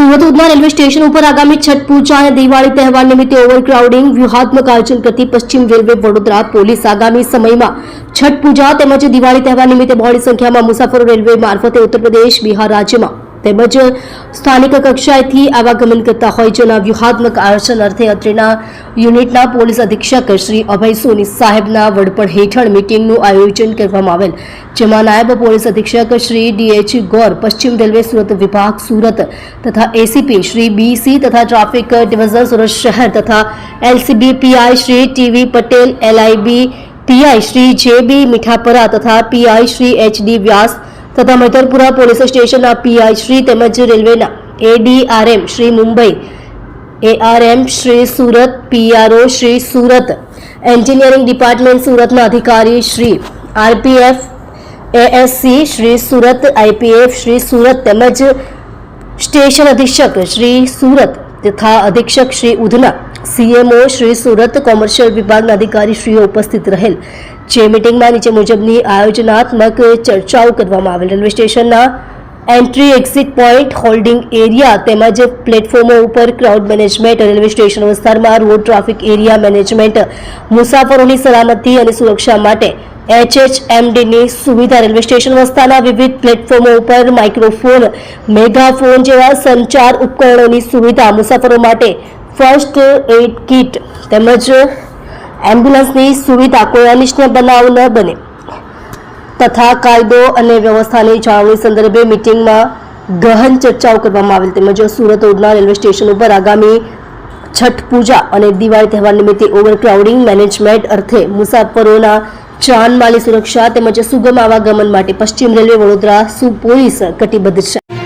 Surat Udhna railway station ઉપર આગામી છઠ પૂજા અને દિવાળી તહેવાર નિમિત્તે ઓવરક્રાઉડિંગ, વ્યૂહાત્મક આયોજન કરતી પશ્ચિમ રેલવે વડોદરા પોલીસ આગામી સમયમાં છઠ પૂજા તેમજ દિવાળી તહેવાર નિમિત્તે બહોળી સંખ્યામાં મુસાફરો રેલવે મારફતે ઉત્તર પ્રદેશ, બિહાર રાજ્યમાં તેમજ સ્થાનિક કક્ષાએથી આવાગમન કરતા હોય જેના વ્યૂહાત્મક આયોજન અર્થે અત્રેના યુનિટના પોલીસ અધિક્ષક શ્રી અભય સોની સાહેબના વડપણ હેઠળ મિટિંગનું આયોજન કરવામાં આવેલ, જેમાં નાયબ પોલીસ અધિક્ષક શ્રી ડીએચ ગોર, પશ્ચિમ રેલવે સુરત વિભાગ સુરત તથા એસીપી શ્રી બીસી તથા ટ્રાફિક ડિવિઝન સુરત શહેર તથા LCB PI Shri TV Patel, LIB PI Shri J B Mithapara તથા PI Shri H D Vyas તથા મૈતરપુરા પોલીસ સ્ટેશનના પીઆઈ શ્રી તેમજ રેલવેના ADRM Shri Mumbai, ARM Shri Surat, PRO Shri Surat, engineering department સુરતના અધિકારી Shri RPF, ASC Shri Surat, IPF Shri Surat તેમજ station અધિક્ષક શ્રી સુરત તથા અધિક્ષક શ્રી ઉધના સીએમઓ શ્રી સુરત કોમર્શિયલ વિભાગના અધિકારી શ્રીઓ ઉપસ્થિત રહેલ. જે મિટિંગમાં નીચે મુજબની આયોજનાત્મક ચર્ચાઓ કરવામાં આવેલ. રેલવે સ્ટેશનના entry exit point, holding area તેમજ પ્લેટફોર્મો ઉપર ક્રાઉડ મેનેજમેન્ટ, રેલવે સ્ટેશન વિસ્તારમાં રોડ ટ્રાફિક એરિયા મેનેજમેન્ટ, મુસાફરોની સલામતી અને સુરક્ષા માટે એચએચએમડીની સુવિધા. રેલવે સ્ટેશન વિસ્તારના વિવિધ પ્લેટફોર્મો ઉપર માઇક્રોફોન, મેગાફોન જેવા સંચાર ઉપકરણોની સુવિધા મુસાફરો માટે ફર્સ્ટ એડ કિટ તેમજ એમ્બ્યુલન્સની સુવિધા કોઈ અનિષ્ટ બનાવ ન બને. તથા કાયદો અને વ્યવસ્થાની જાળવણી સંદર્ભે મિટિંગમાં ગહન ચર્ચાઓ કરવામાં આવેલ તેમજ સુરત ઉડના રેલવે સ્ટેશન ઉપર આગામી છઠ પૂજા અને દિવાળી તહેવાર નિમિત્તે ઓવરક્રાઉડિંગ મેનેજમેન્ટ અર્થે મુસાફરોના જાનમાલી સુરક્ષા તેમજ સુગમ આવાગમન માટે પશ્ચિમ રેલવે વડોદરા સુ પોલીસ કટિબદ્ધ છે.